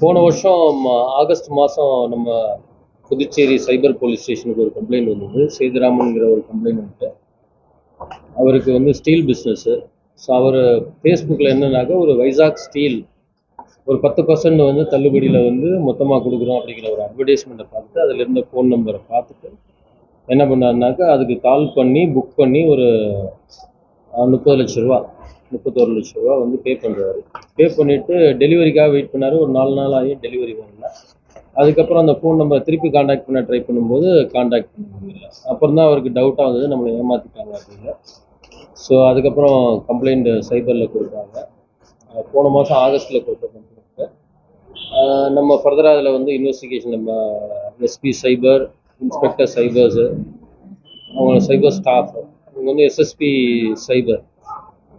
போன வருஷம் ஆகஸ்ட் மாதம் நம்ம புதுச்சேரி சைபர் போலீஸ் ஸ்டேஷனுக்கு ஒரு கம்ப்ளைண்ட் வந்தது. சேதுராமன்கிற ஒரு கம்ப்ளைண்ட் வந்துட்டு. அவருக்கு வந்து ஸ்டீல் பிஸ்னஸ்ஸு ஸோ அவர் ஃபேஸ்புக்கில் என்னன்னாக்கா ஒரு வைசாக் ஸ்டீல் ஒரு பத்து பர்சன்ட் வந்து தள்ளுபடியில் வந்து மொத்தமாக கொடுக்குறோம் அப்படிங்கிற ஒரு அட்வர்டைஸ்மெண்ட்டை பார்த்துட்டு அதில் இருந்த ஃபோன் நம்பரை பார்த்துட்டு என்ன பண்ணாருனாக்கா அதுக்கு கால் பண்ணி புக் பண்ணி ஒரு முப்பது லட்ச ரூபா முப்பத்தோரு லட்ச ரூபா வந்து பே பண்ணுறாரு பே பண்ணிவிட்டு டெலிவரிக்காக வெயிட் பண்ணார். ஒரு நாலு நாள் ஆகி டெலிவரி வரல. அதுக்கப்புறம் அந்த ஃபோன் நம்பர் திருப்பி காண்டாக்ட் பண்ண ட்ரை பண்ணும்போது காண்டாக்ட் பண்ண முடியல அப்புறம் தான் அவருக்கு டவுட்டாக வந்தது நம்மளை ஏமாற்றிட்டாங்க அப்படின்னு. ஸோ அதுக்கப்புறம் கம்ப்ளைண்ட் சைபரில் கொடுத்தாங்க. போன மாதம் ஆகஸ்ட்டில் கொடுத்த கம்ப்ளைண்ட் நம்ம ஃபர்தராக அதில் வந்து இன்வெஸ்டிகேஷன் நம்ம எஸ்பி சைபர் இன்ஸ்பெக்டர் சைபர்ஸு அவங்க சைபர் ஸ்டாஃப் இவங்க வந்து எஸ்எஸ்பி சைபர்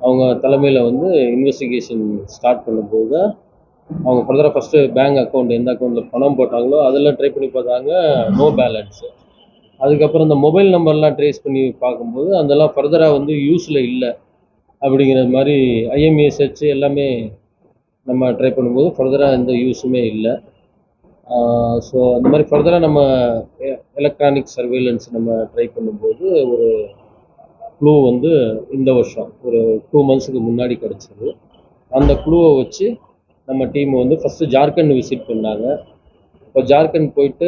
அவங்க தலைமையில் வந்து இன்வெஸ்டிகேஷன் ஸ்டார்ட் பண்ணும்போது தான் அவங்க ஃபர்தராக ஃபஸ்ட்டு பேங்க் அக்கௌண்ட் எந்த அக்கௌண்ட்டில் பணம் போட்டாங்களோ அதெல்லாம் ட்ரை பண்ணி பார்த்தாங்க நோ பேலன்ஸு அதுக்கப்புறம் இந்த மொபைல் நம்பர்லாம் ட்ரேஸ் பண்ணி பார்க்கும்போது அதெல்லாம் ஃபர்தராக வந்து யூஸில் இல்லை அப்படிங்கிற மாதிரி ஐஎம்ஏஎஸ்ஹெச் எல்லாமே நம்ம ட்ரை பண்ணும்போது ஃபர்தராக எந்த யூஸுமே இல்லை. ஸோ அந்த மாதிரி ஃபர்தராக நம்ம எலக்ட்ரானிக் சர்வேலன்ஸ் நம்ம ட்ரை பண்ணும்போது ஒரு க்ளூ வந்து இந்த வருஷம். ஒரு டூ மந்த்ஸுக்கு முன்னாடி கிடச்சிது. அந்த க்ளூவை வச்சு நம்ம டீம் வந்து ஃபஸ்ட்டு ஜார்க்கண்ட் விசிட் பண்ணாங்க. இப்போ ஜார்க்கண்ட் போயிட்டு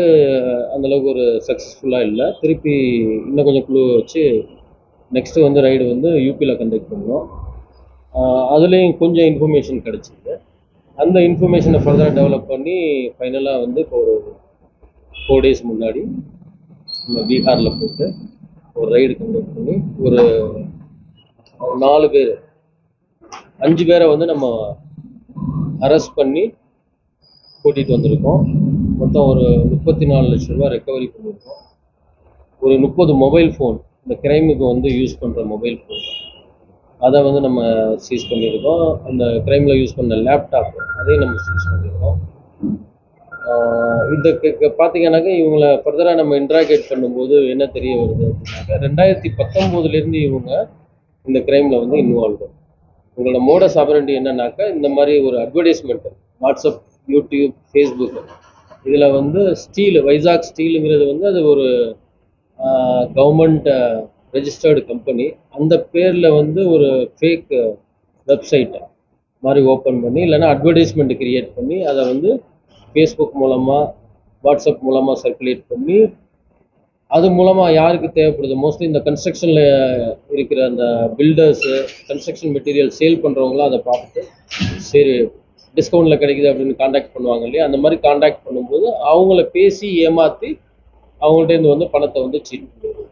அந்தளவுக்கு ஒரு சக்ஸஸ்ஃபுல்லாக இல்லை. திருப்பி இன்னும் கொஞ்சம் க்ளூ வச்சு நெக்ஸ்ட்டு வந்து ரைடு வந்து யூபியில் கண்டக்ட் பண்ணோம். அதுலேயும் கொஞ்சம் இன்ஃபர்மேஷன் கிடச்சிது. அந்த இன்ஃபர்மேஷனை ஃபர்தராக டெவலப் பண்ணி ஃபைனலாக வந்து இப்போ ஒரு ஃபோர் டேஸ் முன்னாடி நம்ம பீகாரில் போயிட்டு ஒரு ரைடு கண்டக்ட் பண்ணி ஒரு நாலு பேர் அஞ்சு பேரை வந்து நம்ம அரெஸ்ட் பண்ணி கூட்டிகிட்டு வந்திருக்கோம். மொத்தம் ஒரு முப்பத்தி நாலு லட்ச ரூபா ரெக்கவரி பண்ணியிருக்கோம் ஒரு முப்பது மொபைல் ஃபோன் இந்த கிரைமுக்கு வந்து யூஸ் பண்ணுற மொபைல் ஃபோன் அதை வந்து நம்ம சீஸ் பண்ணியிருக்கோம் அந்த க்ரைமில் யூஸ் பண்ண லேப்டாப் அதையும் நம்ம சீஸ் பண்ணியிருக்கோம் இதுக்கு பார்த்தீங்கன்னாக்கா இவங்களை ஃபர்தராக நம்ம இன்ட்ராகேட் பண்ணும்போது என்ன தெரிய வருது அப்படின்னாக்கா ரெண்டாயிரத்தி பத்தொம்போதுலேருந்து இவங்க இந்த கிரைமில் வந்து இன்வால்வ் உங்களோட மோட ஆபரண்டி என்னன்னாக்கா இந்த மாதிரி ஒரு அட்வர்டைஸ்மெண்ட்டு வாட்ஸ்அப் யூடியூப் ஃபேஸ்புக் இதில் வந்து ஸ்டீல் வைசாக் ஸ்டீலுங்கிறது வந்து அது ஒரு கவர்மெண்ட் ரெஜிஸ்டர்டு கம்பெனி அந்த பேரில் வந்து ஒரு ஃபேக் வெப்சைட்டை மாதிரி ஓப்பன் பண்ணி இல்லைன்னா அட்வர்டைஸ்மெண்ட் கிரியேட் பண்ணி அதை வந்து ஃபேஸ்புக் மூலமாக வாட்ஸ்அப் மூலமாக சர்க்குலேட் பண்ணி அது மூலமாக யாருக்கு தேவைப்படுது? மோஸ்ட்லி இந்த கன்ஸ்ட்ரக்ஷனில் இருக்கிற அந்த பில்டர்ஸு கன்ஸ்ட்ரக்ஷன் மெட்டீரியல் சேல் பண்ணுறவங்களாம் அதை பார்த்துட்டு சரி டிஸ்கவுண்ட்டில் கிடைக்குது அப்படின்னு காண்டாக்ட் பண்ணுவாங்க இல்லையா? அந்த மாதிரி காண்டாக்ட் பண்ணும்போது அவங்கள பேசி ஏமாற்றி அவங்கள்ட்டேருந்து வந்து பணத்தை வந்து சீட் பண்ணிடுவோம்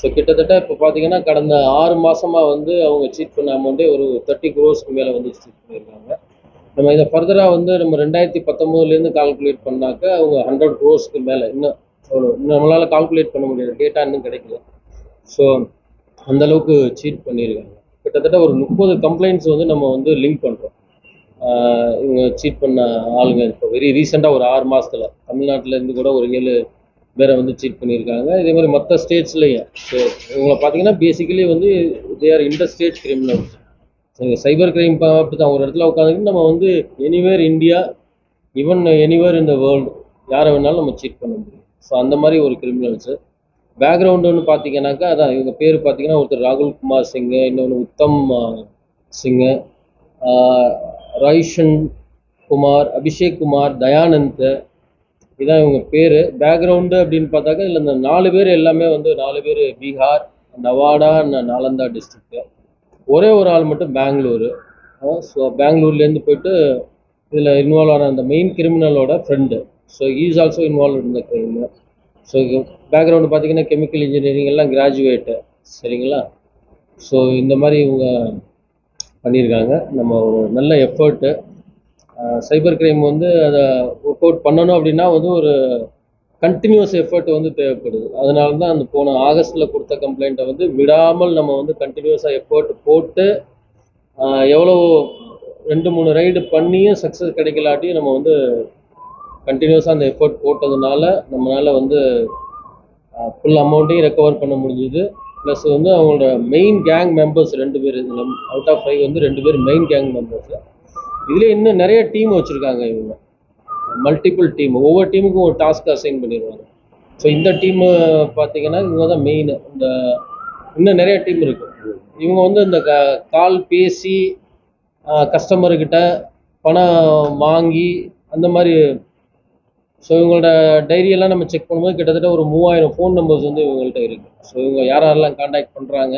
ஸோ கிட்டத்தட்ட இப்போ பார்த்தீங்கன்னா கடந்த ஆறு மாதமாக வந்து அவங்க சீட் பண்ண அமௌண்ட்டே ஒரு தேர்ட்டி க்ரோஸ்க்கு மேலே வந்து சீட் பண்ணியிருக்காங்க. நம்ம இதை ஃபர்தராக வந்து நம்ம ரெண்டாயிரத்தி பத்தொம்போதுலேருந்து கால்குலேட் பண்ணாக்க அவங்க ஹண்ட்ரட் க்ரோஸ்க்கு மேலே இன்னும் அவ்வளோ இன்னும் நம்மளால் கால்குலேட் பண்ண முடியாது. டேட்டா இன்னும் கிடைக்கல. ஸோ அந்த அளவுக்கு சீட் பண்ணியிருக்காங்க கிட்டத்தட்ட ஒரு முப்பது கம்ப்ளைண்ட்ஸ் வந்து நம்ம வந்து லிங்க் பண்ணுறோம் இவங்க சீட் பண்ண ஆளுங்க இப்போ வெரி ரீசெண்டாக ஒரு ஆறு மாதத்தில் தமிழ்நாட்டிலேருந்து கூட ஒரு ஏழு பேரை வந்து சீட் பண்ணியிருக்காங்க இதே மாதிரி மற்ற ஸ்டேட்ஸ்லையும் ஸோ இவங்களை பார்த்தீங்கன்னா பேசிக்கலி வந்து they are interstate criminals cyber crime அப்படி தான் ஒரு இடத்துல உட்காந்துக்கிட்டு நம்ம வந்து எனிவேர் இந்தியா ஈவன் எனிவேர் இந்த வேர்ல்டு யாரை வேணாலும் நம்ம சீட் பண்ண முடியும். ஸோ அந்த மாதிரி ஒரு கிரிமினல்ஸு பேக்ரவுண்டுன்னு பார்த்தீங்கன்னாக்கா அதான் இவங்க பேர் பார்த்தீங்கன்னா ஒருத்தர் ராகுல் குமார் சிங்கு இன்னொன்று உத்தம் சிங்கு. ரைஷன் குமார் அபிஷேக் குமார் தயானந்த் இதான் இவங்க பேர். பேக்ரவுண்டு அப்படின்னு பார்த்தாக்கா இதில் இந்த நாலு பேர் எல்லாமே வந்து நாலு பேர் பீகார் நவாடா நாலந்தா டிஸ்ட்ரிக்ட்டு ஒரே ஒரு ஆள் மட்டும் பெங்களூரு. ஸோ பெங்களூர்லேருந்து போயிட்டு இதில் இன்வால்வ் ஆன அந்த main கிரிமினலோட friend so is also involve இந்த கிரைம் ஸோ பேக்ரவுண்டு பார்த்தீங்கன்னா கெமிக்கல் இன்ஜினியரிங் எல்லாம் கிராஜுவேட்டு சரிங்களா? ஸோ இந்த மாதிரி இவங்க பண்ணியிருக்காங்க. நம்ம ஒரு நல்ல எஃபர்ட்டு சைபர் கிரைம் வந்து அதை ஒர்க் அவுட் பண்ணணும் அப்படின்னா வந்து ஒரு கண்டினியூஸ் எஃபர்ட் வந்து தேவைப்படுது. அதனால தான் அந்த போன ஆகஸ்ட்டில் கொடுத்த கம்ப்ளைண்ட்டை வந்து விடாமல் நம்ம வந்து கண்டினியூஸாக எஃபர்ட் போட்டு எவ்வளோ ரெண்டு மூணு ரைடு பண்ணியும் சக்ஸஸ் கிடைக்கலாட்டியும் நம்ம வந்து கண்டினியூஸாக அந்த எஃபர்ட் போட்டதுனால நம்மளால் வந்து ஃபுல் அமௌண்ட்டையும் ரெக்கவர் பண்ண முடிஞ்சுது. ப்ளஸ் வந்து அவங்களோட மெயின் கேங் மெம்பர்ஸ் ரெண்டு பேர் இதில் அவுட் ஆஃப் ஃபைவ் வந்து ரெண்டு பேர் மெயின் கேங் மெம்பர்ஸ் இதில் இன்னும் நிறைய டீம் வச்சுருக்காங்க இவங்க. மல்டிபிள் டீம் ஒவ்வொரு டீமுக்கும் ஒரு டாஸ்க் அசைன் பண்ணிடுவாங்க. ஸோ இந்த டீமு பார்த்தீங்கன்னா இவங்க தான் மெயின் இந்த இன்னும் நிறைய டீம் இருக்கு. இவங்க வந்து இந்த க- கால் பேசி கஸ்டமர்கிட்ட பணம் வாங்கி அந்த மாதிரி ஸோ இவங்களோட டைரியெல்லாம் நம்ம செக் பண்ணும்போது கிட்டத்தட்ட ஒரு மூவாயிரம் ஃபோன் நம்பர்ஸ் வந்து இவங்கள்ட்ட இருக்குது ஸோ இவங்க யாரெல்லாம் காண்டாக்ட் பண்ணுறாங்க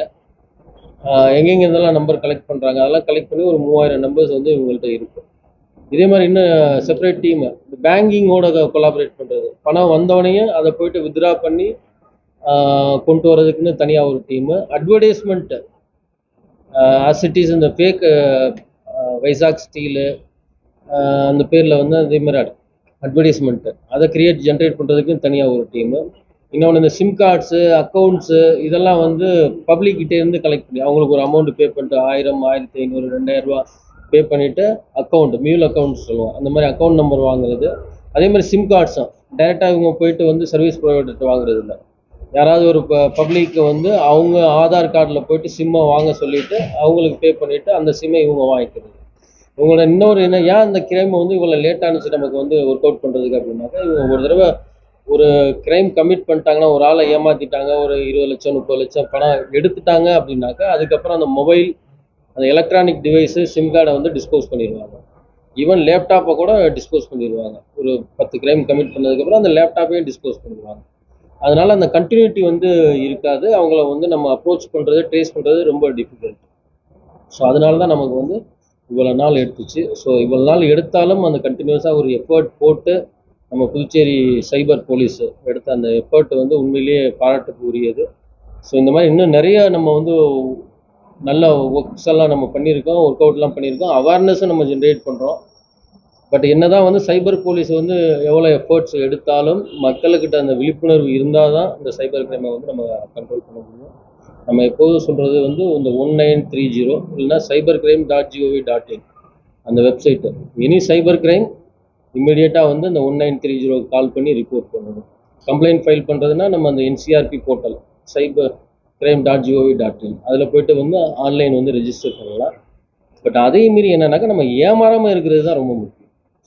எங்கெங்கே இருந்தெல்லாம் நம்பர் கலெக்ட் பண்ணுறாங்க அதெல்லாம் கலெக்ட் பண்ணி ஒரு மூவாயிரம் நம்பர்ஸ் வந்து இவங்கள்ட்ட இருக்குது இதே மாதிரி இன்னும் செப்பரேட் டீம் பேங்கிங்கோட கொலாபரேட் பண்ணுறது பணம் வந்தவனையும் அதை போயிட்டு வித்ரா பண்ணி uh, கொண்டு வரதுக்குன்னு தனியாக ஒரு team advertisement as it is இந்த ஃபேக் வைசாக் ஸ்டீலு அந்த பேரில் வந்து அதே மாதிரி அட்வர்டைஸ்மெண்ட்டு அதை கிரியேட் ஜென்ரேட் பண்ணுறதுக்குன்னு தனியாக ஒரு டீமு இன்னொன்று இந்த சிம் கார்ட்ஸு அக்கௌண்ட்ஸு இதெல்லாம் வந்து பப்ளிக்கிட்டேருந்து இருந்து கலெக்ட் பண்ணி அவங்களுக்கு ஒரு அமௌண்ட் பே பண்ணிட்டு ஆயிரம் ஆயிரத்தி ஐநூறு ரெண்டாயிரரூபா பே பண்ணிவிட்டு அக்கௌண்ட் மியூல் அக்கௌண்ட் சொல்லுவோம். அந்த மாதிரி அக்கௌண்ட் நம்பர் வாங்குறது. அதே மாதிரி சிம் கார்ட்ஸும் டைரெக்டாக இவங்க போயிட்டு வந்து சர்வீஸ் ப்ரொவைடர்கிட்ட வாங்குறது இல்லை யாராவது ஒரு பப்ளிக்கு வந்து அவங்க ஆதார் கார்டில் போயிட்டு சிம்மை வாங்க சொல்லிவிட்டு அவங்களுக்கு பே பண்ணிவிட்டு அந்த சிம்மை இவங்க வாங்கிக்கிறது. இவங்களோட இன்னொரு என்ன ஏன் அந்த கிரைம் வந்து இவ்வளோ லேட் ஆனிச்சு நமக்கு வந்து ஒர்க் அவுட் பண்ணுறதுக்கு அப்படின்னாக்கா இவங்க ஒரு தடவை ஒரு கிரைம் கமிட் பண்ணிட்டாங்கன்னா ஒரு ஆளை ஏமாற்றிட்டாங்க ஒரு இருபது லட்சம் முப்பது லட்சம் பணம் எடுத்துட்டாங்க அப்படின்னாக்கா அதுக்கப்புறம் அந்த மொபைல் அந்த எலக்ட்ரானிக் டிவைஸு சிம் கார்டை வந்து டிஸ்போஸ் பண்ணிடுவாங்க. ஈவன் லேப்டாப்பை கூட டிஸ்போஸ் பண்ணிடுவாங்க. ஒரு பத்து கிரைம் கமிட் பண்ணதுக்கப்புறம் அந்த லேப்டாப்பையும் டிஸ்போஸ் பண்ணிடுவாங்க. அதனால் அந்த கண்டினியூட்டி வந்து இருக்காது. அவங்கள வந்து நம்ம அப்ரோச் பண்ணுறது ட்ரேஸ் பண்ணுறது ரொம்ப டிஃபிகல்ட் ஸோ அதனால தான் நமக்கு வந்து இவ்வளோ நாள் எடுத்துச்சு. ஸோ இவ்வளோ நாள் எடுத்தாலும் அந்த கண்டினியூஸாக ஒரு எஃபர்ட் போட்டு நம்ம புதுச்சேரி சைபர் போலீஸ் எடுத்த அந்த எஃபர்ட் வந்து உண்மையிலேயே பாராட்டுக்கு உரியது ஸோ இந்த மாதிரி இன்னும் நிறைய நம்ம வந்து நல்ல ஒர்க்ஸ் எல்லாம் நம்ம பண்ணியிருக்கோம் ஒர்க் அவுட்லாம் பண்ணியிருக்கோம். அவேர்னஸும் நம்ம ஜென்ரேட் பண்ணுறோம் பட் என்ன தான் வந்து சைபர் போலீஸ் வந்து எவ்வளோ எஃபர்ட்ஸ் எடுத்தாலும் மக்களுக்கிட்ட அந்த விழிப்புணர்வு இருந்தால் தான் இந்த சைபர் கிரைமை வந்து நம்ம கண்ட்ரோல் பண்ண முடியும். நம்ம எப்போதும் சொல்கிறது வந்து இந்த ஒன் நைன் த்ரீ ஜீரோ இல்லைன்னா cyber crime dot gov dot in அந்த வெப்சைட்டு எனி சைபர் கிரைம் இம்மிடியேட்டாக வந்து இந்த one nine three zero call பண்ணி ரிப்போர்ட் பண்ணணும். கம்ப்ளைண்ட் ஃபைல் பண்ணுறதுனா நம்ம அந்த NCRB portal cyber crime dot gov dot in அதில் போயிட்டு வந்து ஆன்லைன் வந்து ரெஜிஸ்டர் பண்ணலாம். பட் அதே மீறி என்னன்னாக்கா நம்ம ஏமாறாமல் இருக்கிறது தான் ரொம்ப முக்கியம்.